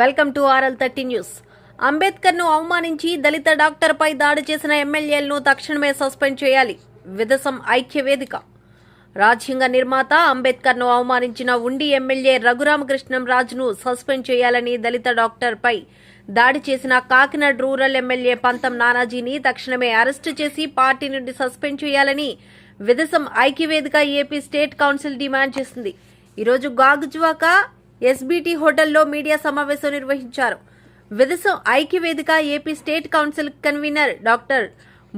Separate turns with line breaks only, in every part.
welcome to RL thirty news Ambedkar ను అవమానించి దళిత డాక్టర్పై దాడి చేసిన ఎమ్మెల్యేలను తక్షణమే సస్పెండ్ చేయాలి విదసం ఐక్య వేదిక రాజ్యాంగ నిర్మాత అంబేద్కర్ ను అవమానించిన ఉండి ఎమ్మెల్యే రఘురామకృష్ణం రాజును సస్పెండ్ చేయాలని దళిత డాక్టర్పై దాడి చేసిన కాకినాడ రూరల్ ఎమ్మెల్యే పంతం నానాజీని తక్షణమే అరెస్టు చేసి పార్టీ నుండి సస్పెండ్ చేయాలని విదసం ఐక్యవేదిక ఏపీ స్టేట్ కౌన్సిల్ డిమాండ్ చేసింది ఈరోజు గాగుజువాక ఎస్బీటీ హోటల్లో మీడియా సమావేశం నిర్వహించారు విదసం ఐక్యవేదిక AP state council convener doctor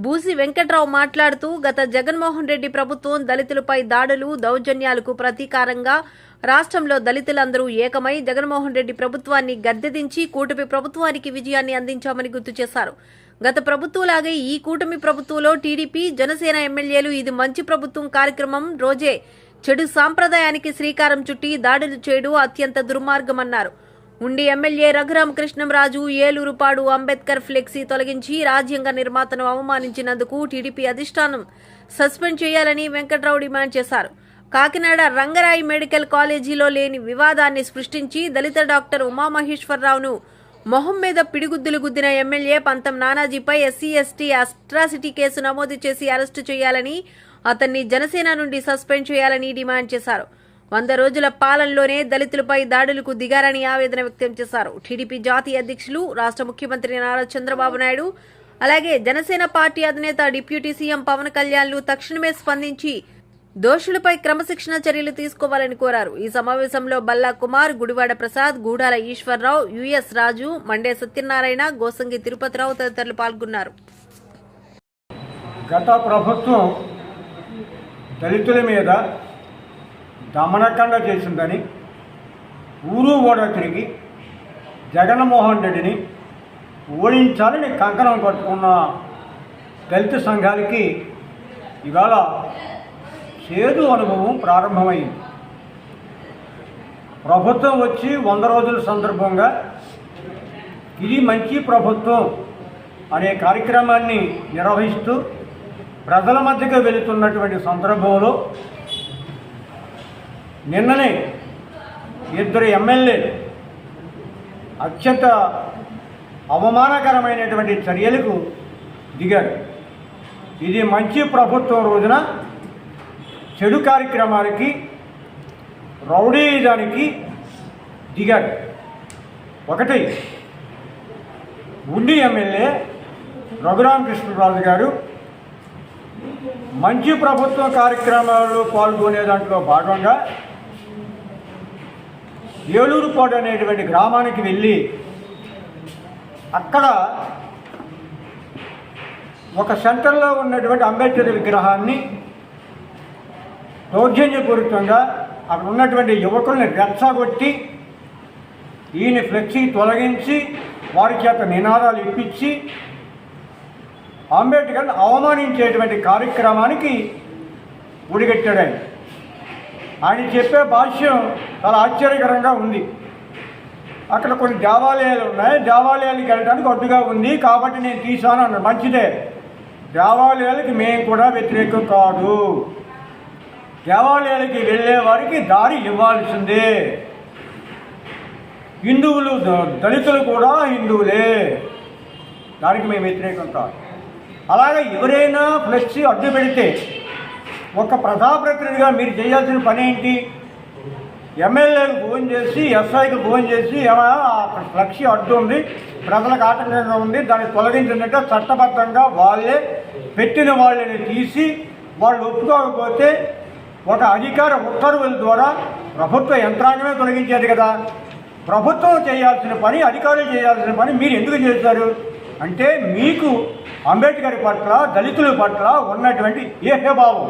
Busi Venkatrao మాట్లాడుతూ గత జగన్మోహన్ రెడ్డి ప్రభుత్వం దళితులపై దాడులు దౌర్జన్యాలకు ప్రతీకారంగా రాష్ట్రంలో దళితులందరూ ఏకమై జగన్మోహన్ రెడ్డి ప్రభుత్వాన్ని గద్దెదించి కూటమి ప్రభుత్వానికి విజయాన్ని అందించామని గుర్తు చేశారు గత ప్రభుత్వంలాగే ఈ కూటమి ప్రభుత్వంలో టీడీపీ జనసేన ఎమ్మెల్యేలు ఇది మంచి ప్రభుత్వం కార్యక్రమం రోజే చెడు సాంప్రదాయానికి శ్రీకారం చుట్టి దాడులు చేయడం అత్యంత దుర్మార్గమన్నారు ఉండి ఎమ్మెల్యే రఘురామ కృష్ణంరాజు ఏలూరుపాడు అంబేద్కర్ ఫ్లెక్సీ తొలగించి రాజ్యాంగ నిర్మాతను అవమానించినందుకు టీడీపీ అధిష్టానం సస్పెండ్ చేయాలని వెంకట్రావు డిమాండ్ చేశారు కాకినాడ రంగరాయి మెడికల్ కాలేజీలో లేని వివాదాన్ని సృష్టించి దళిత డాక్టర్ ఉమామహేశ్వరరావును మొహం మీద పిడిగుద్దులు గుద్దిన ఎమ్మెల్యే పంతం నానాజీపై ఎస్సీ ఎస్టీ అస్ట్రాసిటీ కేసు నమోదు చేసి అరెస్టు చేయాలని అతన్ని జనసేన నుండి సస్పెండ్ చేయాలని డిమాండ్ చేశారు వంద రోజుల పాలనలోనే దళితులపై దాడులకు దిగారని ఆవేదన వ్యక్తం చేశారు టీడీపీ జాతీయ అధ్యక్షులు రాష్ట్ర ముఖ్యమంత్రి నారా చంద్రబాబు నాయుడు అలాగే జనసేన పార్టీ అధినేత డిప్యూటీ సీఎం పవన్ కళ్యాణ్లు తక్షణమే స్పందించి దోషులపై క్రమశిక్షణ చర్యలు తీసుకోవాలని కోరారు ఈ సమావేశంలో బల్లా కుమార్ గుడివాడ ప్రసాద్ గూడాల ఈశ్వర్రావు యుఎస్ రాజు మండే సత్యనారాయణ గోసంగి తిరుపతిరావు తదితరులు పాల్గొన్నారు
గత ప్రభుత్వం దళితుల మీద దమనకండ చేసిందని ఊరు ఓడ తిరిగి జగన్మోహన్ రెడ్డిని ఓడించాలని కంకణం కట్టుకున్న దళిత సంఘాలకి ఇవాళ చేదు అనుభవం ప్రారంభమైంది ప్రభుత్వం వచ్చి వంద రోజుల సందర్భంగా ఇది మంచి ప్రభుత్వం అనే కార్యక్రమాన్ని నిర్వహిస్తూ ప్రజల మధ్యకు వెళుతున్నటువంటి సందర్భంలో నిన్ననే ఇద్దరు ఎమ్మెల్యేలు అత్యంత అవమానకరమైనటువంటి చర్యలకు దిగారు ఇది మంచి ప్రభుత్వం రోజున చెడు కార్యక్రమానికి రౌడీయుధానికి దిగాడు ఒకటి ఉండి ఎమ్మెల్యే రఘురామకృష్ణరాజు గారు మంచి ప్రభుత్వ కార్యక్రమాల్లో పాల్గొనే దాంట్లో భాగంగా ఏలూరుపాడు అనేటువంటి గ్రామానికి వెళ్ళి అక్కడ ఒక సెంటర్లో ఉన్నటువంటి అంబేద్కర్ విగ్రహాన్ని దౌర్జన్యపూరితంగా అక్కడ ఉన్నటువంటి యువకుల్ని రెచ్చగొట్టి ఈయన ఫ్లెక్సీ తొలగించి వారి చేత నినాదాలు ఇప్పించి అంబేద్కర్ అవమానించేటువంటి కార్యక్రమానికి ఉడిగట్టాడు ఆయన చెప్పే భాష్యం చాలా ఆశ్చర్యకరంగా ఉంది అక్కడ కొన్ని దేవాలయాలు ఉన్నాయి దేవాలయాలకు వెళ్ళడానికి అడ్డుగా ఉంది కాబట్టి నేను తీసాను అన్నాడు మంచిదే దేవాలయాలకి మేము కూడా వ్యతిరేకం కాదు దేవాలయాలకి వెళ్ళే వారికి దారి ఇవ్వాల్సిందే హిందువులు దళితులు కూడా హిందువులే దానికి మేము వ్యతిరేకం కాదు అలాగే ఎవరైనా ఫ్లెక్సీ అడ్డు పెడితే ఒక ప్రజాప్రతినిధిగా మీరు చేయాల్సిన పని ఏంటి ఎమ్మెల్యేకి ఫోన్ చేసి ఎస్ఐకి ఫోన్ చేసి ఏమైనా ఫ్లెక్సీ అడ్డు ఉంది ప్రజలకు ఆటంకం ఉంది దాన్ని తొలగించినట్టు చట్టబద్ధంగా వాళ్ళే పెట్టిన వాళ్ళని తీసి వాళ్ళు ఒప్పుకోకపోతే ఒక అధికార ఉత్తర్వుల ద్వారా ప్రభుత్వ యంత్రాంగమే తొలగించేది కదా ప్రభుత్వం చేయాల్సిన పని అధికారులు చేయాల్సిన పని మీరు ఎందుకు చేశారు అంటే మీకు అంబేద్కర్ పట్ల దళితుల పట్ల ఉన్నటువంటి ఏహభావం